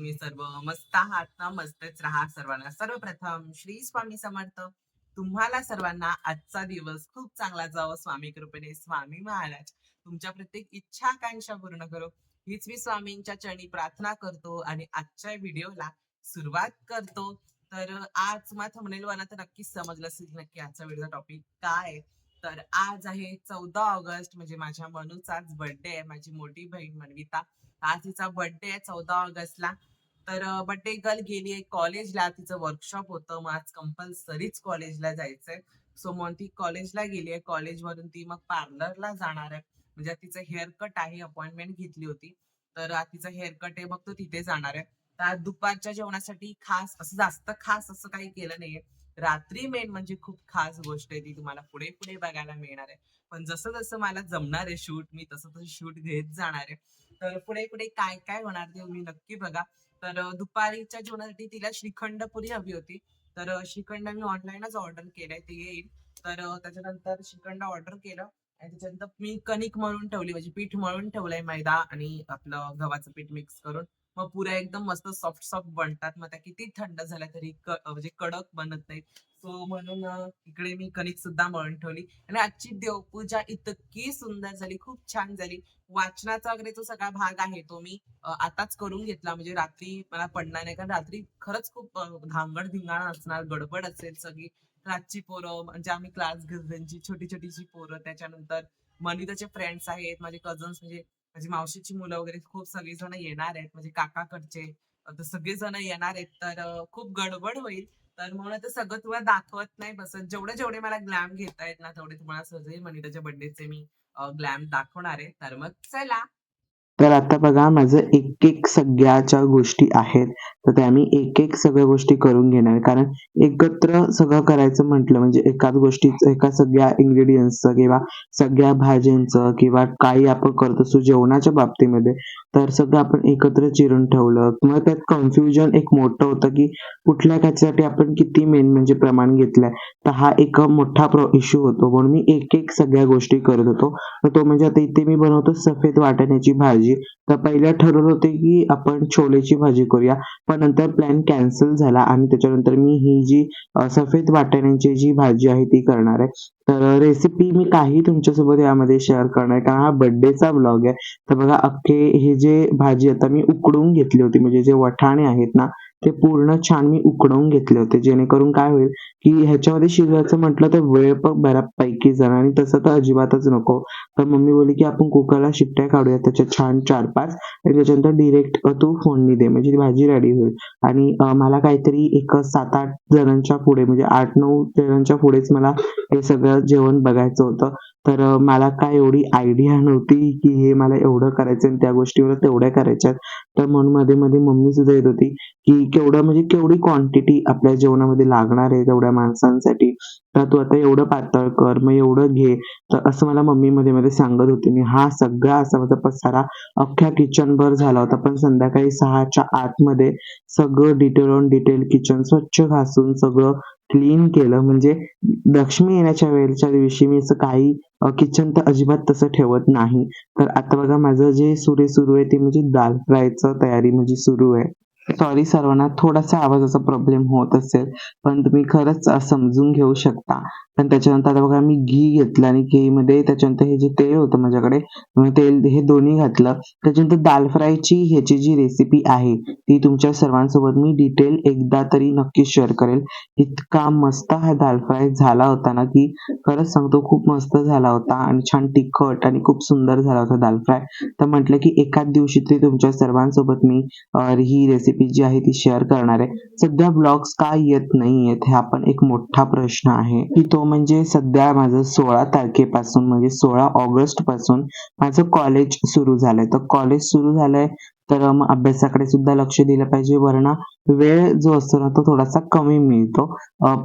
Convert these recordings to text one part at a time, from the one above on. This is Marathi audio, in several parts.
तुम्ही सर्व मस्त आहात ना? मस्तच राहा सर्वांना. सर्वप्रथम श्री स्वामी समर्थ. तुम्हाला सर्वांना आजचा दिवस खूप चांगला जावं स्वामी कृपेने. स्वामी महाराज तुमच्या प्रत्येक इच्छा आकांक्षा पूर्ण करो. हीच मी स्वामींच्या चरणी प्रार्थना करतो आणि आजच्या व्हिडिओला सुरुवात करतो. तर आज तुम्हाला थंबनेल वाला तर नक्कीच समजलं असेल की नक्की आजचा व्हिडिओचा टॉपिक काय तर आज आहे चौदा ऑगस्ट म्हणजे माझ्या मनूचाच बर्थडे आहे. माझी मोठी बहीण मनविता. आज तिचा बर्थडे आहे चौदा ऑगस्टला. तर बर्थडे गर्ल गेली एक कॉलेजला तिचं वर्कशॉप होतं. मग आज कंपल्सरीच कॉलेजला जायचंय. सो मग ती कॉलेजला गेली आहे कॉलेजवरून ती मग पार्लरला जाणार आहे. म्हणजे तिचं हेअर कट आहे. अपॉइंटमेंट घेतली होती. तर तिचं हेअर कट आहे. मग तो तिथे जाणार आहे. तर दुपारच्या जेवणासाठी खास असं जास्त खास असं काही केलं नाहीये. रात्री मेन म्हणजे खूप खास गोष्ट आहे ती तुम्हाला पुढे पुढे बघायला मिळणार आहे. पण जसं जसं मला जमणार आहे शूट मी तसं तसं शूट घेत जाणार आहे. तर पुढे पुढे काय काय होणार ते मी नक्की बघा. तर दुपारीच्या जेवणासाठी तिला श्रीखंड पुरी हवी होती. तर श्रीखंड मी ऑनलाईनच ऑर्डर केलंय ते येईल. तर त्याच्यानंतर श्रीखंड ऑर्डर केलं आणि त्याच्यानंतर मी कणिक मळून ठेवली म्हणजे पीठ मळून ठेवलंय मैदा आणि आपलं गव्हाचं पीठ मिक्स करून. मग पुऱ्या एकदम मस्त सॉफ्ट सॉफ्ट बनतात. मग त्या किती थंड झाल्या तरी म्हणजे कडक बनत नाही सो म्हणून इकडे मी कणिक सुद्धा मळून ठेवली. आणि आजची देवपूजा इतकी सुंदर झाली खूप छान झाली. वाचनाचा वगैरे जो सगळा भाग आहे तो मी आताच करून घेतला. म्हणजे रात्री मला पडणार नाही कारण रात्री खरंच खूप धांगड धिंगाणा असणार गडबड असेल सगळी. रातची पोरं म्हणजे आम्ही क्लास घेत छोटी छोटीशी पोरं. त्याच्यानंतर मनिताचे फ्रेंड्स आहेत माझे कझन्स म्हणजे माझी मावशीची मुलं वगैरे खूप सगळेजण येणार आहेत. म्हणजे काकाकडचे अ, तर सगळेजण येणार आहेत तर खूप गडबड होईल. तर म्हणून आता सगळं तुम्हाला दाखवत नाही बसत. जेवढे जेवढे मला ग्लॅम घेता येत ना तेवढे तुम्हाला सहजही मनिताच्या बर्थडेचे मी ग्लॅम दाखवणार आहे. तर मग चला. तर आता बघा माझं एक एक सगळ्याच्या गोष्टी आहेत. तर त्या मी एक एक सगळ्या गोष्टी करून घेणार. कारण एकत्र सगळं करायचं म्हटलं म्हणजे एकाच गोष्टीचं एका सगळ्या इन्ग्रेडियंट्सचं किंवा सगळ्या भाज्यांचं किंवा काही आपण करत असतो जेवणाच्या बाबतीमध्ये तर सगळं आपण एकत्र चिरून ठेवलं. मग त्यात कन्फ्युजन एक मोठं होतं की कुठल्या काच्यासाठी आपण किती मेन म्हणजे प्रमाण घेतलंय. तर हा एक मोठा प्रो इश्यू होतो. म्हणून मी एक एक सगळ्या गोष्टी करत होतो. तर तो म्हणजे आता इथे मी बनवतो सफेद वाटाण्याची भाजी. तर पहिल्या ठरवलं होते की आपण छोलेची भाजी करूया. पण नंतर प्लॅन कॅन्सल झाला आणि त्याच्यानंतर मी ही जी सफेद वाटाण्यांची जी भाजी आहे ती करणार आहे. तर रेसिपी मी काही तुमच्यासोबत यामध्ये शेअर करणार आहे. कारण हा बर्थडेचा ब्लॉग आहे. तर बघा अख्खे हे जे भाजी आता मी उकडून घेतली होती. म्हणजे जे वठाणे आहेत ना ते पूर्ण छान मी उकडवून घेतले होते. जेणेकरून काय होईल की ह्याच्यामध्ये शिजवायचं म्हटलं तर वेळ पण बऱ्यापैकी जाणार आणि तसं तर अजिबातच नको. तर मम्मी बोलली की आपण कुकरला शिट्ट्या काढूया त्याच्या छान चार पाच आणि त्याच्यानंतर डिरेक्ट तू फोडणी दे. म्हणजे भाजी रेडी होईल. आणि मला काहीतरी एक सात आठ जणांच्या पुढे म्हणजे आठ नऊ जणांच्या पुढेच मला हे सगळं जेवण बघायचं होतं. तर मला काय एवढी आयडिया नव्हती की हे मला एवढं करायचं आणि त्या गोष्टी मला तेवढ्या करायच्यात. तर म्हणून मध्ये मध्ये मम्मी सुद्धा येत होती की केवढं म्हणजे केवढी क्वांटिटी आपल्या जेवणामध्ये लागणार आहे तेवढ्या माणसांसाठी. तर तू आता एवढं पातळ कर मग एवढं घे. तर असं मला मम्मी मध्ये मध्ये सांगत होती. आणि हा सगळा असा माझा पसारा अख्ख्या किचन भर झाला होता. पण संध्याकाळी सहाच्या आतमध्ये सगळं डिटेल ऑन डिटेल किचन स्वच्छ घासून सगळं क्लीन केलं. म्हणजे लक्ष्मी येण्याच्या वेळेच्या दिवशी मी असं काही किचन तर अजिबात तसं ठेवत नाही. तर आता बघा माझं जे सुरे सुरू आहे ते म्हणजे दाल फ्रायचं तयारी म्हणजे सुरू आहे. सॉरी सर्वांना थोडासा आवाजाचा प्रॉब्लेम होत असेल पण तुम्ही खरंच समजून घेऊ शकता. पण त्याच्यानंतर आता बघा मी घी घेतलं आणि घीमध्ये त्याच्यानंतर हे जे तेल होतं माझ्याकडे तेल हे दोन्ही घातलं. त्याच्यानंतर दाल फ्रायची ह्याची जी रेसिपी आहे ती तुमच्या सर्वांसोबत मी डिटेल एकदा तरी नक्की शेअर करेल. इतका मस्त हा दाल फ्राय झाला होता ना की खरंच सांगतो खूप मस्त झाला होता आणि छान तिखट आणि खूप सुंदर झाला होता दाल फ्राय. तर म्हटलं की एकाच दिवशी ते तुमच्या सर्वांसोबत मी ही रेसिपी जी आहे ती शेअर करणार. आहे सध्या ब्लॉग्स का येत नाही आहेत हा पण एक मोठा प्रश्न आहे. की तो म्हणजे सध्या माझं सोळा तारखेपासून म्हणजे सोळा ऑगस्टपासून माझं कॉलेज सुरू झालंय. तर कॉलेज सुरू झालंय तर मग अभ्यासाकडे सुद्धा लक्ष दिलं पाहिजे. वरना वेळ जो असतो ना तो थोडासा कमी मिळतो.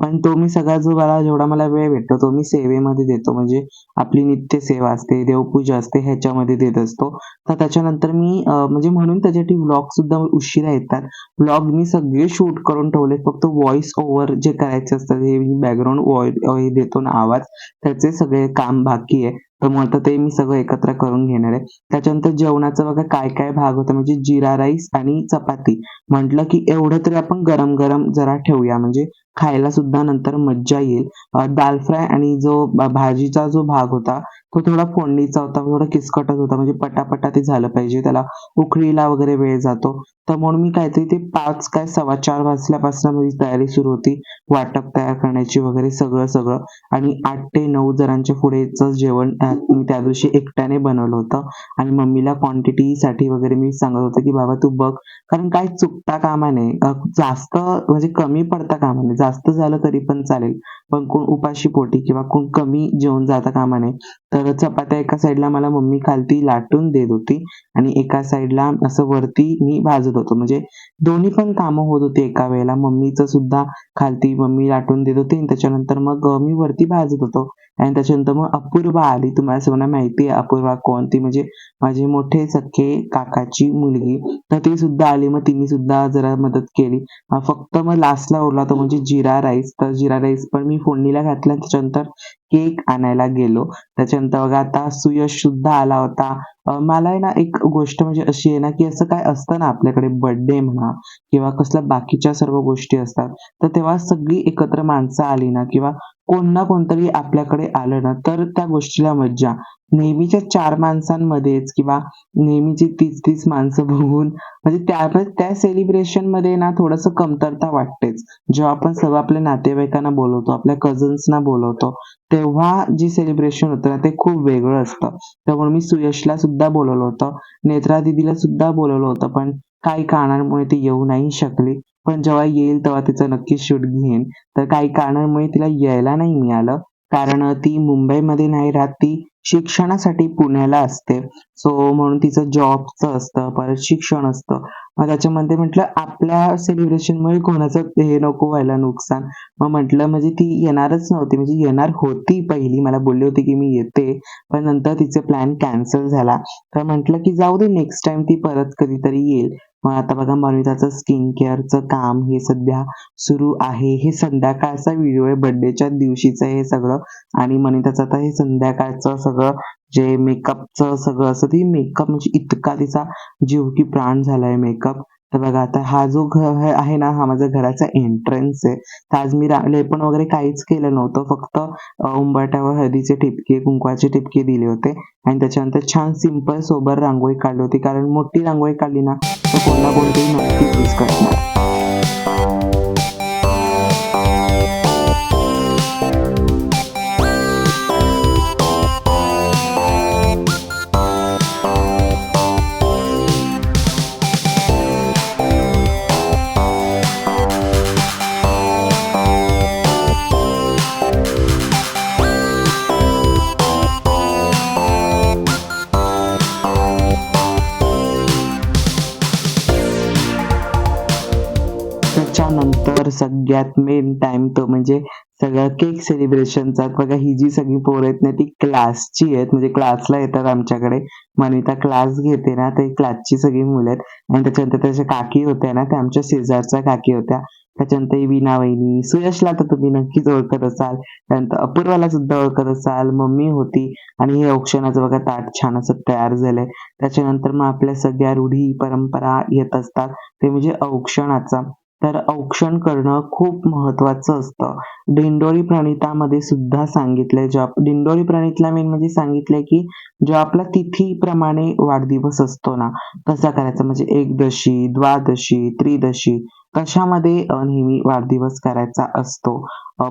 पण तो मी सगळा जो मला जेवढा मला वेळ भेटतो तो मी सेवेमध्ये देतो. म्हणजे आपली नित्य सेवा असते देवपूजा असते ह्याच्यामध्ये देत असतो. तर त्याच्यानंतर मी म्हणजे म्हणून त्याच्यासाठी व्लॉग सुद्धा उशिरा येतात. व्लॉग मी सगळे शूट करून ठेवले फक्त व्हॉइस ओव्हर जे करायचे असतात हे मी बॅकग्राऊंड व्हॉइस देतो ना आवाज. त्याचे सगळे काम बाकी आहे. तर मग ते मी सगळं एकत्र करून घेणार आहे. त्याच्यानंतर जेवणाचं बघा काय काय भाग होता म्हणजे जिरा राईस आणि चपाती. म्हटलं की एवढं तरी आपण गरम गरम जरा ठेवूया. म्हणजे खायला सुद्धा नंतर मज्जा येईल. दाल फ्राय आणि जो भाजीचा जो भाग होता तो थोडा फोडणीचा होता थोडा किचकटच होता. म्हणजे पटापटा ते झालं पाहिजे. त्याला उकळीला वगैरे वेळ जातो. तर म्हणून मी काहीतरी ते पाच काय सव्वा चार वाजल्यापासून माझी तयारी सुरू होती. वाटप तयार करण्याची वगैरे सगळं सगळं. आणि आठ ते नऊ जणांच्या पुढेचं जेवण मी त्या दिवशी एकट्याने बनवलं होतं. आणि मम्मीला क्वांटिटीसाठी वगैरे मी सांगत होतं की बाबा तू बघ. कारण काही चुकता कामा नये. जास्त म्हणजे कमी पडता कामा नये. जास्त झालं तरी पण चालेल. पण कोण उपाशी पोटी किंवा कोण कमी जेवण जाता कामा नये तर चपात्या एका साईडला मला मम्मी खालती लाटून देत होती आणि एका साईडला असं वरती मी भाजत होतो. म्हणजे दोन्ही पण कामं होत होती एका वेळेला. मम्मीचं सुद्धा खालती मम्मी लाटून देत होती आणि त्याच्यानंतर मग मी वरती भाजत होतो. आणि त्याच्यानंतर मग अपूर्वा आली. तुम्हाला सगळ्यांना माहिती आहे अपूर्वा कोण? ती म्हणजे माझे मोठे सख्खे काकाची मुलगी. तर ती सुद्धा आली. मग तिने सुद्धा जरा मदत केली. फक्त मग लास्टला उरला तो म्हणजे जिरा राईस तर जिरा राईस पण मी फोडणीला घातला त्याच्यानंतर केक आणायला गेलो. त्याच्यानंतर बघा आता सुयश सुद्धा आला होता. मला आहे ना एक गोष्ट म्हणजे अशी आहे ना की असं काय असतं ना आपल्याकडे बर्थडे म्हणा किंवा कसल्या बाकीच्या सर्व गोष्टी असतात तर तेव्हा सगळी एकत्र माणसं आली ना किंवा कोण ना कोणतरी आपल्याकडे आलं ना तर त्या गोष्टीला मज्जा. नेहमीच्या चार माणसांमध्येच किंवा नेहमीची तीस तीस माणसं बघून म्हणजे त्या त्या सेलिब्रेशनमध्ये ना थोडंसं कमतरता वाटतेच. जेव्हा आपण सगळं आपल्या नातेवाईकांना बोलवतो आपल्या कझन्सना बोलवतो तेव्हा जी सेलिब्रेशन होतं ना ते खूप वेगळं असतं. त्यामुळे मी सुयशला सुद्धा बोलवलं होतं नेत्रा दिदीला सुद्धा बोलवलं होतं पण काही कारणांमुळे ती येऊ नाही शकली. पण जेव्हा येईल तेव्हा तिचं नक्की शूट घेईन. तर काही कारणांमुळे तिला यायला नाही मिळालं. कारण ती मुंबईमध्ये नाही राहत ती शिक्षणासाठी पुण्याला असते. सो म्हणून तिचं जॉबचं असतं परत शिक्षण असतं. मग त्याच्यामध्ये म्हटलं आपल्या सेलिब्रेशनमुळे कोणाचं हे नको व्हायला नुकसान. मग म्हटलं म्हणजे ती येणारच नव्हती. म्हणजे येणार होती पहिली. मला बोलली होती की मी येते. पण नंतर तिचे प्लॅन कॅन्सल झाला. तर म्हटलं की जाऊ दे नेक्स्ट टाइम ती परत कधीतरी येईल. मग आता बघा मनुताचं स्किन केअरचं काम हे सध्या सुरू आहे. हे संध्याकाळचा व्हिडिओ आहे बर्थडेच्या दिवशीचं हे सगळं. आणि मनिताचं आता हे संध्याकाळचं सगळं जे मेकअपचं सगळं असं ती मेकअप म्हणजे इतका तिचा जीव की प्राण झालाय मेकअप तर बघा आता हा जो घर आहे ना हा माझा घराचा एंट्रन्स आहे. तर आज मी रा- वगैरे काहीच केलं नव्हतं. फक्त अ, उंबरठ्यावर हळदीचे ठिपके कुंकवाचे ठिपके दिले होते. आणि त्याच्यानंतर छान सिंपल सोबर रांगोळी काढली होती. कारण मोठी रांगोळी काढली ना तर कोण ना कोणतरी नक्कीच मिस करणार. सगळ्यात मेन टाइम तो म्हणजे सगळं केक सेलिब्रेशनचा बघा ही जी सगळी पोरं आहेत ना ती क्लासची आहेत. म्हणजे क्लासला येतात आमच्याकडे. मनिता क्लास घेते ना ते क्लासची सगळी मुलं आहेत. आणि त्याच्यानंतर त्याच्या काकी होत्या ना त्या आमच्या शेजारच्या काकी होत्या. त्याच्यानंतर विना वीणा वहिनी सुयशला तर तुम्ही नक्कीच ओळखत असाल. त्यानंतर अपूर्वाला सुद्धा ओळखत असाल. मम्मी होती. आणि हे औक्षणाचं बघा ताट छान असं तयार झालंय. त्याच्यानंतर मग आपल्या सगळ्या रूढी परंपरा येत असतात. ते म्हणजे औक्षणाचा. तर औक्षण करणं खूप महत्वाचं असतं. दिंडोरी प्रणितामध्ये सुद्धा सांगितलंय ज्या डिंडोळी दिंडोरी प्रणितला मेन म्हणजे सांगितलंय की जो आपला तिथीप्रमाणे वाढदिवस असतो ना कसा करायचा. म्हणजे एकदशी द्वादशी त्रिदशी कशामध्ये नेहमी वाढदिवस करायचा असतो?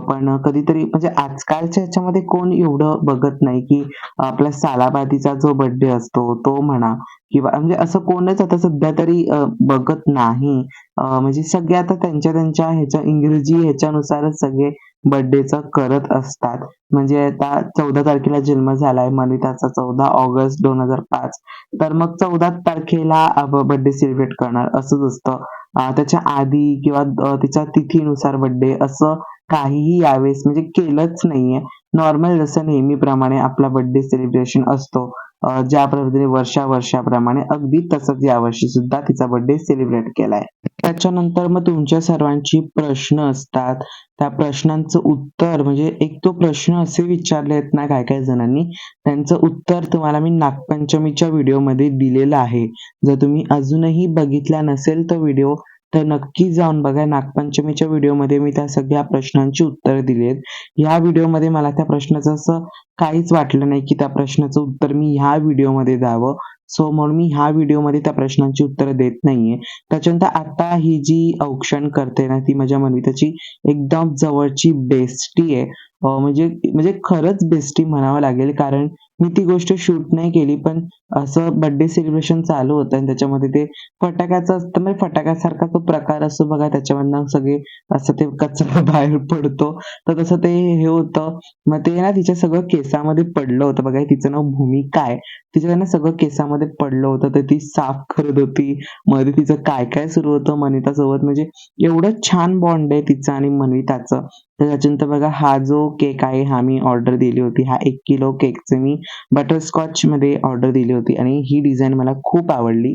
पण कधीतरी म्हणजे आजकालच्या ह्याच्यामध्ये कोण एवढं बघत नाही की आपला सालाबादीचा जो बर्थडे असतो तो म्हणा किंवा म्हणजे असं कोणच आता सध्या तरी अ, बघत नाही. अ, म्हणजे सगळे आता त्यांच्या त्यांच्या ह्याच्या इंग्रजी ह्याच्यानुसारच सगळे बर्थडेचं करत असतात. म्हणजे आता चौदा तारखेला जन्म झालाय मनिताचा चौदा ऑगस्ट दोन हजार पाच. तर मग चौदा तारखेला बर्थडे सेलिब्रेट करणार असंच असतं. त्याच्या आधी किंवा तिच्या तिथीनुसार बर्थडे असं काहीही यावेळेस म्हणजे केलंच नाहीये. नॉर्मल जसं नेहमीप्रमाणे आपला बर्थडे सेलिब्रेशन असतो. ज्या पद्धतीने वर्षा वर्षाप्रमाणे अगदी तसंच यावर्षी सुद्धा तिचा बर्थडे सेलिब्रेट केलाय. त्याच्यानंतर मग तुमच्या सर्वांची प्रश्न असतात. त्या प्रश्नांचं उत्तर म्हणजे एक तो प्रश्न असे विचारले आहेत ना काय काय जणांनी त्यांचं उत्तर तुम्हाला मी नागपंचमीच्या व्हिडिओमध्ये दिलेलं आहे. जर तुम्ही अजूनही बघितला नसेल तो व्हिडिओ तर नक्की जाऊन बघा. नागपंचमीच्या व्हिडिओमध्ये मी त्या सगळ्या प्रश्नांची उत्तर दिली आहेत. ह्या व्हिडिओमध्ये मला त्या प्रश्नाचं असं काहीच वाटलं नाही की त्या प्रश्नाचं उत्तर मी ह्या व्हिडिओमध्ये द्यावं. सो म्हणून मी ह्या व्हिडिओमध्ये त्या प्रश्नांची उत्तरं देत नाहीये. त्याच्यानंतर आता ही जी औक्षण करते ना ती माझ्या मनविताची एकदम जवळची बेस्टी आहे. म्हणजे म्हणजे खरंच बेस्टी म्हणावं लागेल कारण मी ती गोष्ट शूट नाही केली पण असं बर्थडे सेलिब्रेशन चालू होतं आणि त्याच्यामध्ये ते फटाक्याचं असतं म्हणजे फटाक्यासारखा तो प्रकार असतो बघा त्याच्यामधनं सगळे असं ते कचरा बाहेर पडतो. तर तसं ते हे होतं. मग ते ना तिच्या सगळं केसामध्ये पडलं होतं बघा तिचं नाव भूमिका आहे. तिच्या ना सगळं केसामध्ये पडलं होतं तर ती साफ करत होती. मध्ये तिचं काय काय सुरू होतं मनितासोबत म्हणजे एवढं छान बॉन्ड आहे तिचं आणि मनिताचं. तर त्याच्यानंतर बघा हा जो केक आहे हा मी ऑर्डर दिली होती. हा एक किलो केकचे मी बटरस्कॉच मध्ये ऑर्डर दिली होती. आणि ही डिझाईन मला खूप आवडली.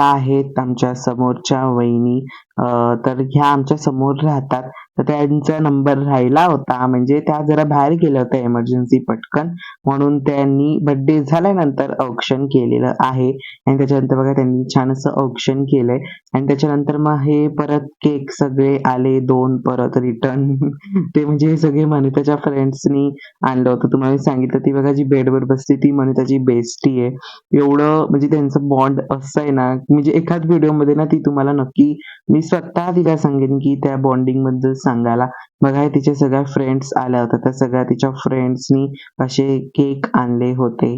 ह्या आहेत आमच्या समोरच्या वहिनी. तर ह्या आमच्यासमोर राहतात. तर त्यांचा नंबर राहिला होता. म्हणजे त्या जरा बाहेर गेल्या होत्या एमर्जन्सी पटकन. म्हणून त्यांनी बर्थडे झाल्यानंतर औक्षण केलेलं आहे. आणि त्याच्यानंतर बघा त्यांनी छान असं औक्षण केलंय. आणि त्याच्यानंतर मग हे परत केक सगळे आले. दोन परत रिटर्न ते म्हणजे सगळे मनिताच्या फ्रेंड्सनी आणलं होतं. तुम्हाला सांगितलं ती बघा जी बेडवर बसते ती मनिताची बेस्टी आहे. एवढं म्हणजे त्यांचं बॉन्ड असं आहे ना म्हणजे एखाद व्हिडिओमध्ये ना ती तुम्हाला नक्की मी स्वतः तिला सांगेन की त्या बॉन्डिंगबद्दल सांगायला. बघा तिच्या तिचे सगळ्या फ्रेंड्स आल्या होत्या. त्या सगळ्या तिच्या फ्रेंड्सनी असे केक आणले होते.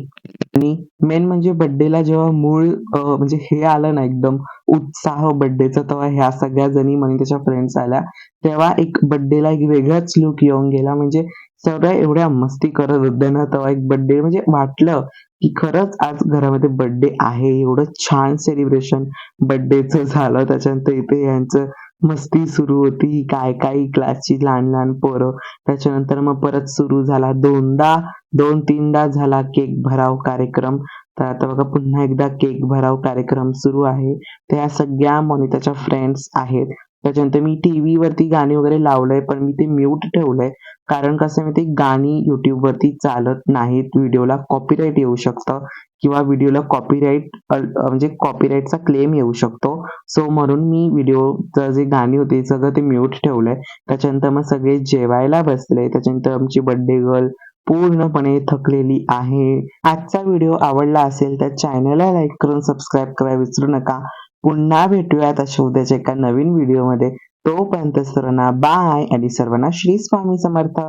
आणि मेन म्हणजे बर्थडेला जेव्हा मूळ म्हणजे हे आलं ना एकदम उत्साह बर्थडेचा तेव्हा ह्या सगळ्या जणी म्हणजे त्याच्या फ्रेंड्स आल्या. तेव्हा एक बर्थडेला एक वेगळाच लुक येऊन गेला. म्हणजे सगळ्या एवढ्या मस्ती करत होत्या ना तेव्हा एक बर्थडे म्हणजे वाटलं की खरंच आज घरामध्ये बर्थडे आहे. एवढं छान सेलिब्रेशन बर्थडेचं झालं. त्याच्यानंतर इथे यांचं मस्ती सुरू होती काय काय क्लासची लहान लहान पोरं. त्याच्यानंतर मग परत सुरू झाला दोनदा दोन तीनदा झाला केक भराव कार्यक्रम. तर आता बघा पुन्हा एकदा केक भराव कार्यक्रम सुरू आहे. त्या सगळ्या मोनिताच्या फ्रेंड्स आहेत. त्याच्यानंतर मी टीव्ही वरती गाणी वगैरे लावलंय पण मी ते म्यूट ठेवलंय. कारण कसं आहे ते गाणी युट्यूबवरती चालत नाहीत. व्हिडिओला कॉपीराईट येऊ शकतं. किंवा व्हिडिओला कॉपीराईट म्हणजे कॉपीराईटचा क्लेम येऊ शकतो. सो म्हणून मी व्हिडिओचं जे गाणी होती सगळं ते म्यूट ठेवलंय. त्याच्यानंतर मग सगळे जेवायला बसले. त्याच्यानंतर आमची बर्थडे गर्ल पूर्णपणे थकलेली आहे. आजचा व्हिडिओ आवडला असेल तर चॅनलला लाईक करून सबस्क्राईब करायला विसरू नका. पुन्हा भेटूयात अशा उद्याच्या एका नवीन व्हिडिओमध्ये तोपर्यंत सर्वांना बाय आणि सर्वांना श्री स्वामी समर्थ.